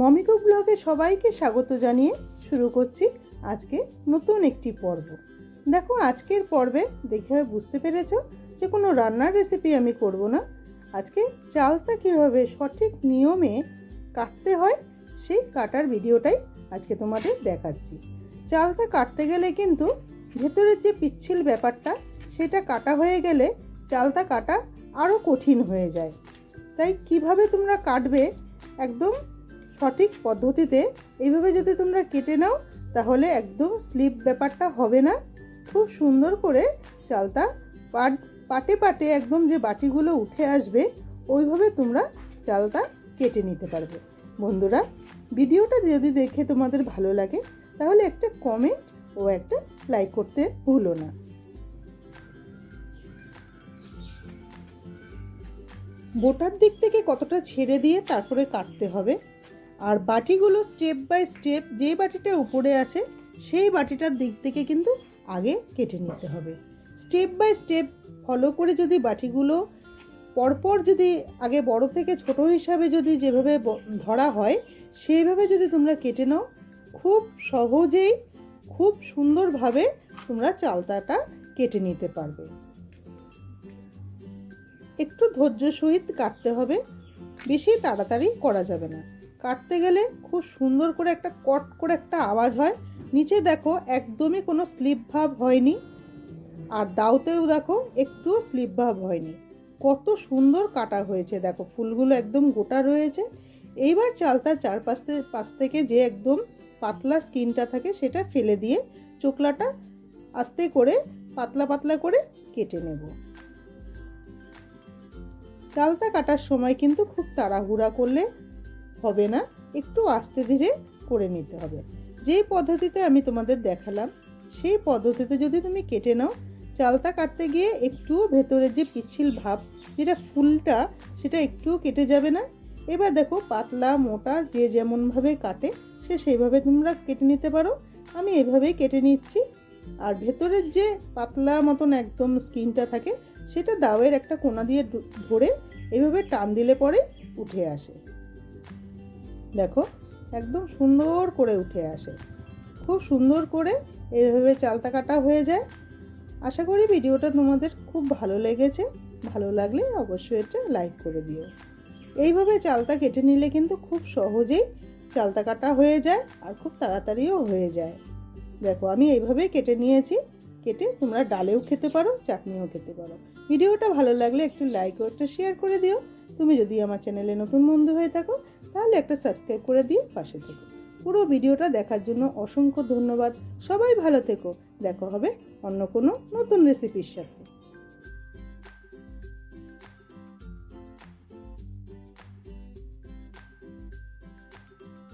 মমিকো ব্লগে সবাইকে স্বাগত জানিয়ে শুরু করছি আজকে নতুন একটি পর্ব। দেখো, আজকের পর্বে দেখে বুঝতে পেরেছ যে কোনো রান্নার রেসিপি আমি করব না। আজকে চালটা কীভাবে সঠিক নিয়মে কাটতে হয় সেই কাটার ভিডিওটাই আজকে তোমাদের দেখাচ্ছি। চালটা কাটতে গেলে কিন্তু ভেতরের যে পিচ্ছিল ব্যাপারটা, সেটা কাটা হয়ে গেলে চালটা কাটা আরও কঠিন হয়ে যায়। তাই কীভাবে তোমরা কাটবে একদম সঠিক পদ্ধতিতে এইভাবে যদি তোমরা কেটে নাও, তাহলে একদম স্লিপ ব্যাপারটা হবে না। খুব সুন্দর করে চালটা পাট পাটে পাটে একদম যে বাটিগুলো উঠে আসবে, ওইভাবে তোমরা চালটা কেটে নিতে পারবে। বন্ধুরা, ভিডিওটা যদি দেখে তোমাদের ভালো লাগে, তাহলে একটা কমেন্ট ও একটা লাইক করতে ভুলো না। বোটার দিক থেকে কতটা ছেড়ে দিয়ে তারপরে কাটতে হবে আর বাটিগুলো স্টেপ বাই স্টেপ যে বাটিটা উপরে আছে, সেই বাটিটার দিক থেকে কিন্তু আগে কেটে নিতে হবে। স্টেপ বাই স্টেপ ফলো করে যদি বাটিগুলো পরপর যদি আগে বড় থেকে ছোট হিসাবে যদি যেভাবে ধরা হয়, সেইভাবে যদি তোমরা কেটে নাও, খুব সহজেই, খুব সুন্দরভাবে তোমরা চালতাটা কেটে নিতে পারবে। একটু ধৈর্য সহিত কাটতে হবে, বেশি তাড়াতাড়ি করা যাবে না। কাটতে গেলে খুব সুন্দর করে একটা কট করে একটা আওয়াজ হয়। নিচে দেখো একদমই কোনো স্লিপ ভাব হয়নি। আর দাউতেও দেখো একটুও স্লিপ ভাব হয়নি। কত সুন্দর কাটা হয়েছে দেখো, ফুলগুলো একদম গোটা রয়েছে। এইবার চালতার চারপাশ পাশ থেকে যে একদম পাতলা স্কিনটা থাকে সেটা ফেলে দিয়ে চোকলাটা আস্তে করে পাতলা পাতলা করে কেটে নেব। চালতা কাটার সময় কিন্তু খুব তাড়াহুড়া করলে হবে না, একটু আস্তে ধীরে করে নিতে হবে। যেই পদ্ধতিতে আমি তোমাদের দেখালাম, সেই পদ্ধতিতে যদি তুমি কেটে নাও চালতা কাটতে গিয়ে একটুও ভেতরের যে পিচ্ছিল ভাব, যেটা ফুলটা, সেটা একটুও কেটে যাবে না। এবার দেখো, পাতলা, মোটা, যে যেমনভাবে কাটে, সে সেইভাবে তোমরা কেটে নিতে পারো। আমি এভাবেই কেটে নিচ্ছি। আর ভেতরের যে পাতলা মতন একদম স্কিনটা থাকে, সেটা দাওয়ের একটা কোনা দিয়ে ধরে এভাবে টান দিলে পরে উঠে আসে। দেখো, একদম সুন্দর করে উঠে আসে। খুব সুন্দর করে এইভাবে চালতা কাটা হয়ে যায়। আশা করি ভিডিওটা তোমাদের খুব ভালো লেগেছে। ভালো লাগলে অবশ্যই এটা লাইক করে দিও। এইভাবে চালতা কেটে নিলে কিন্তু খুব সহজেই চালতা কাটা হয়ে যায় আর খুব তাড়াতাড়িও হয়ে যায়। দেখো, আমি এইভাবেই কেটে নিয়েছি। কেটে তোমরা ডালেও খেতে পারো, চাটনিও খেতে পারো। ভিডিওটা ভালো লাগলে একটু লাইক ও একটা শেয়ার করে দিও। তুমি যদি আমার চ্যানেলে নতুন বন্ধু হয়ে থাকো, তাহলে একটা সাবস্ক্রাইব করে দিয়ে পাশে থেকো। পুরো ভিডিওটা দেখার জন্য অসংখ্য ধন্যবাদ। সবাই ভালো থেকো। দেখা হবে অন্য কোনো নতুন রেসিপির সাথে।